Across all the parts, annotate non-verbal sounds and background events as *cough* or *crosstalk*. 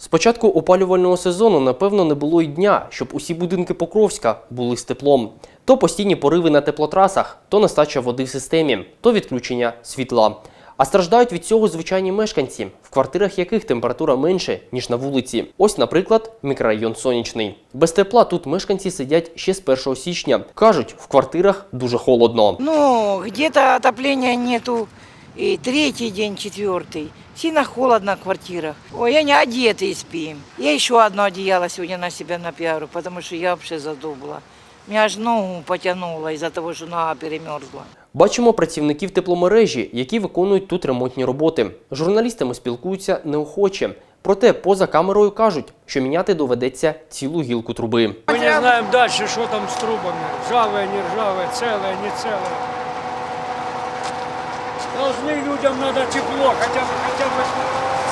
З початку опалювального сезону, напевно, не було й дня, щоб усі будинки Покровська були з теплом. То постійні пориви на теплотрасах, то нестача води в системі, то відключення світла. А страждають від цього звичайні мешканці, в квартирах яких температура менше, ніж на вулиці. Ось, наприклад, мікрорайон Сонячний. Без тепла тут мешканці сидять ще з 1 січня. Кажуть, в квартирах дуже холодно. Ну, где-то отопления нету И третий день, четвертый. Сильно холодно в квартирах. Ой, я не одетые спим. Я еще одно одеяло сегодня на себя напиарю, потому что я вообще задубла. Меня аж ногу потянуло из-за того, что нога перемерзла. Бачимо працівників тепломережі, які виконують тут ремонтні роботи. З Журналістами спілкуються неохоче. Проте поза камерою кажуть, що міняти доведеться цілу гілку труби. Мы не знаем дальше, что там с трубами. Ржавое, не ржавое, целое, не целое. Должны людям надо тепло, хотя бы, хотя бы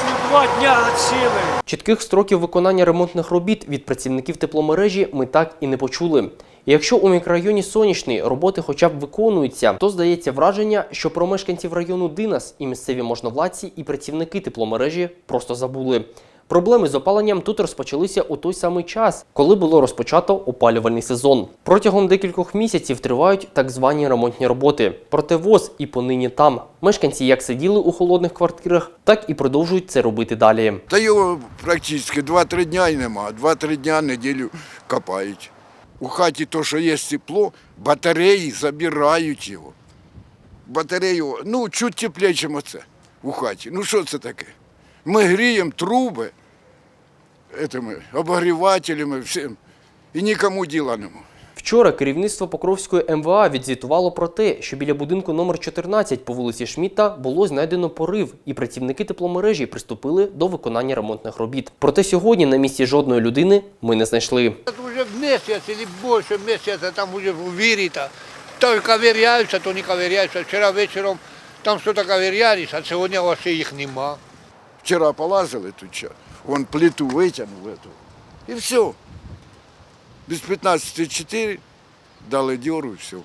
ну, два дня от силы. Чітких строків виконання ремонтних робіт від працівників тепломережі ми так і не почули. І якщо у мікрорайоні Сонячний роботи хоча б виконуються, то здається враження, що про мешканців району Динас і місцеві можновладці і працівники тепломережі просто забули. Проблеми з опаленням тут розпочалися у той самий час, коли було розпочато опалювальний сезон. Протягом декількох місяців тривають так звані ремонтні роботи. Проте ВОЗ і понині там. Мешканці як сиділи у холодних квартирах, так і продовжують це робити далі. Та його практично 2-3 дня й нема. 2-3 дня неділю копають. У хаті то, що є тепло, батареї забирають його. Батарею, ну, чуть тепліше, оце у хаті. Ну що це таке? Ми гріємо труби этими, обогрівателями, всім. І нікому діла нема. Вчора керівництво Покровської МВА відзвітувало про те, що біля будинку номер 14 по вулиці Шміта було знайдено порив, і працівники тепломережі приступили до виконання ремонтних робіт. Проте сьогодні на місці жодної людини ми не знайшли. Это уже месяц или больше месяца там уже уверито. То ковыряются, то не ковыряются. Вчера вечером там что-то ковырялись, а сегодня вообще их нема. Вчора полазили тут, що, вон плиту витягнув эту. І все. Без 15.4 дали дьору і все.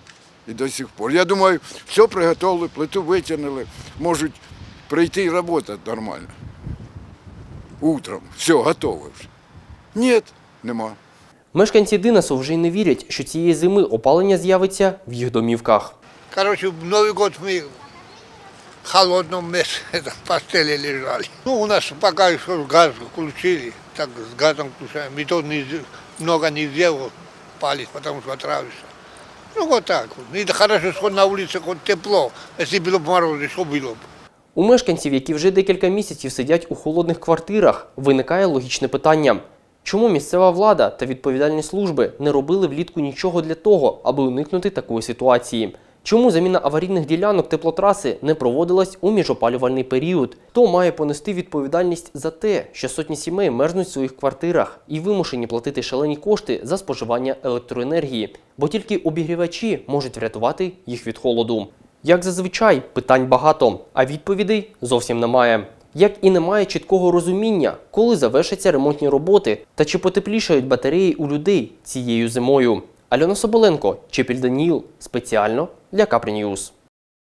І до сих пор. Я думаю, все приготовили, плиту витягнули, можуть прийти і працювати нормально. Утром. Все, готово вже. Ні, нема. Мешканці Динасу вже й не вірять, що цієї зими опалення з'явиться в їх домівках. Короче, в Новый год мы в холодном месте *laughs* там, в постели лежали. Ну, у нас пока еще газ включили, так с газом включаем. И то не, много нельзя его палить, потому что отравишься. Ну, вот так вот. И хорошо, что на улице хоть тепло. Если было бы мороз, что было бы? У мешканців, які вже декілька місяців сидять у холодних квартирах, виникає логічне питання. Чому місцева влада та відповідальні служби не робили влітку нічого для того, аби уникнути такої ситуації? Чому заміна аварійних ділянок теплотраси не проводилась у міжопалювальний період? Хто має понести відповідальність за те, що сотні сімей мерзнуть в своїх квартирах і вимушені платити шалені кошти за споживання електроенергії, бо тільки обігрівачі можуть врятувати їх від холоду? Як зазвичай, питань багато, а відповідей зовсім немає. Як і немає чіткого розуміння, коли завершаться ремонтні роботи та чи потеплішають батареї у людей цією зимою. Альона Соболенко, Чепіль Даніл, спеціально для Капрі Ньюз.